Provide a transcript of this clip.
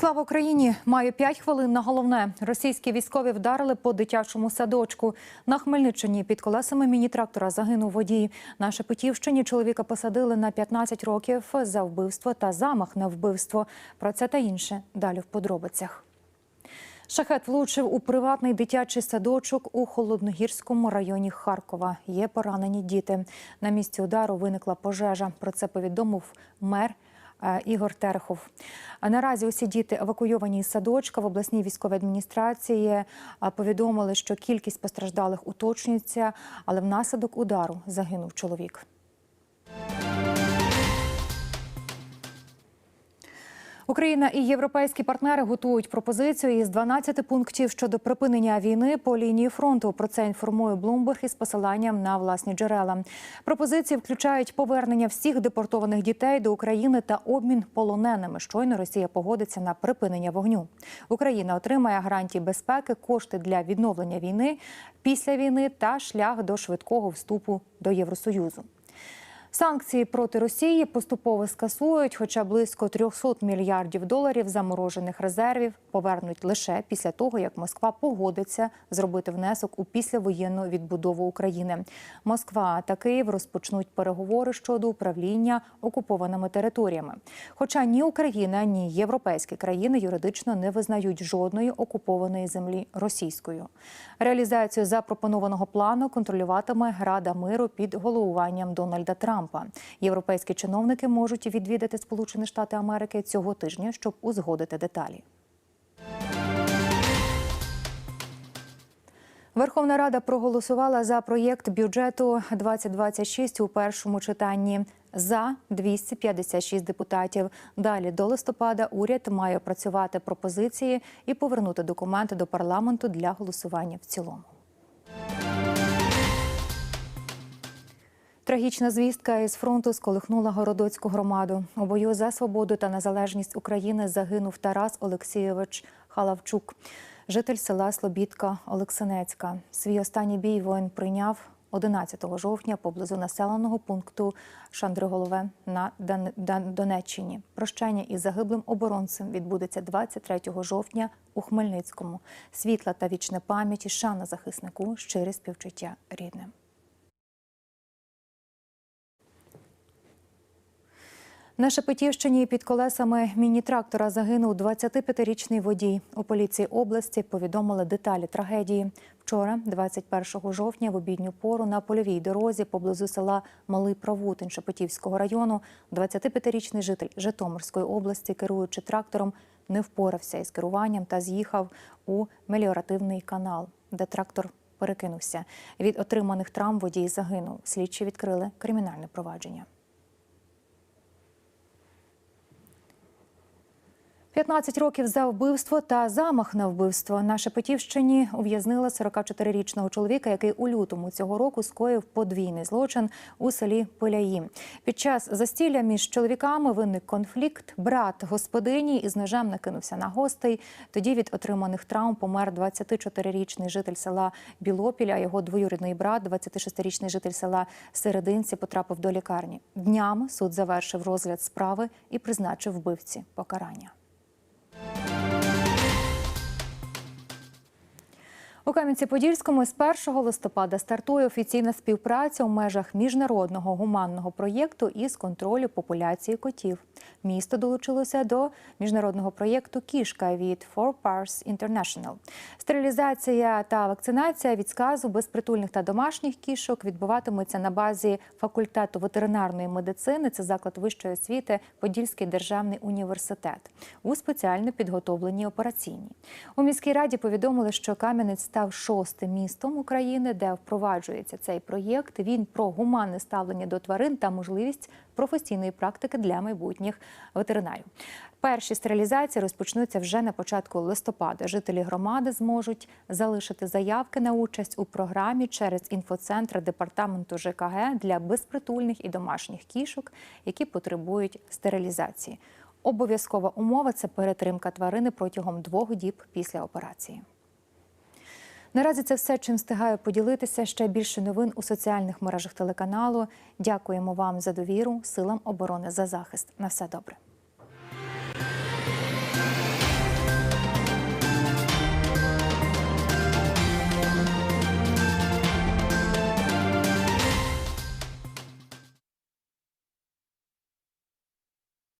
Слава Україні! Маю 5 хвилин на головне. Російські військові вдарили по дитячому садочку. На Хмельниччині під колесами міні-трактора загинув водій. На Шепетівщині чоловіка посадили на 15 років за вбивство та замах на вбивство. Про це та інше далі в подробицях. Шахет влучив у приватний дитячий садочок у Холодногірському районі Харкова. Є поранені діти. На місці удару виникла пожежа. Про це повідомив мер. Е, Ігор Терехов. Наразі усі діти евакуйовані із садочка в обласній військовій адміністрації повідомили, що кількість постраждалих уточнюється, але внаслідок удару загинув чоловік. Україна і європейські партнери готують пропозицію із 12 пунктів щодо припинення війни по лінії фронту. Про це інформує Блумберг із посиланням на власні джерела. Пропозиції включають повернення всіх депортованих дітей до України та обмін полоненими. Щойно Росія погодиться на припинення вогню. Україна отримає гарантії безпеки, кошти для відновлення війни після війни та шлях до швидкого вступу до Євросоюзу. Санкції проти Росії поступово скасують, хоча близько 300 мільярдів доларів заморожених резервів повернуть лише після того, як Москва погодиться зробити внесок у післявоєнну відбудову України. Москва та Київ розпочнуть переговори щодо управління окупованими територіями. Хоча ні Україна, ні європейські країни юридично не визнають жодної окупованої землі російською. Реалізацію запропонованого плану контролюватиме Рада миру під головуванням Дональда Трампа. Європейські чиновники можуть відвідати Сполучені Штати Америки цього тижня, щоб узгодити деталі. Верховна Рада проголосувала за проєкт бюджету 2026 у першому читанні. За 256 депутатів. Далі до листопада уряд має опрацювати пропозиції і повернути документи до парламенту для голосування в цілому. Трагічна звістка із фронту сколихнула городоцьку громаду. У бою за свободу та незалежність України загинув Тарас Олексійович Халавчук, житель села Слобідка Олексинецька. Свій останній бій воїн прийняв 11 жовтня поблизу населеного пункту Шандриголове на Донеччині. Прощання із загиблим оборонцем відбудеться 23 жовтня у Хмельницькому. Світла та вічна пам'ять і шана захиснику, щире співчуття рідним. На Шепетівщині під колесами міні-трактора загинув 25-річний водій. У поліції області повідомили деталі трагедії. Вчора, 21 жовтня, в обідню пору на польовій дорозі поблизу села Малий Правутин Шепетівського району 25-річний житель Житомирської області, керуючи трактором, не впорався із керуванням та з'їхав у меліоративний канал, де трактор перекинувся. Від отриманих травм водій загинув. Слідчі відкрили кримінальне провадження. 15 років за вбивство та замах на вбивство на Шепетівщині ув'язнила 44-річного чоловіка, який у лютому цього року скоїв подвійний злочин у селі Поляї. Під час застілля між чоловіками виник конфлікт. Брат господині із ножем накинувся на гостей. Тоді від отриманих травм помер 24-річний житель села Білопіль, а його двоюрідний брат, 26-річний житель села Серединці, потрапив до лікарні. Днями суд завершив розгляд справи і призначив вбивці покарання. У Кам'янці-Подільському з 1 листопада стартує офіційна співпраця у межах міжнародного гуманного проєкту із контролю популяції котів. Місто долучилося до міжнародного проєкту Кішка від Four Pars International. Стерилізація та вакцинація від сказу безпритульних та домашніх кішок відбуватиметься на базі факультету ветеринарної медицини. Це заклад вищої освіти Подільський державний університет у спеціально підготовленій операційній. У міській раді повідомили, що Кам'янець став шостим містом України, де впроваджується цей проєкт. Він про гуманне ставлення до тварин та можливість професійної практики для майбутніх ветеринарів. Перші стерилізації розпочнуться вже на початку листопада. Жителі громади зможуть залишити заявки на участь у програмі через інфоцентр департаменту ЖКГ для безпритульних і домашніх кішок, які потребують стерилізації. Обов'язкова умова це перетримка тварини протягом двох діб після операції. Наразі це все, чим встигаю поділитися. Ще більше новин у соціальних мережах телеканалу. Дякуємо вам за довіру, силам оборони за захист. На все добре.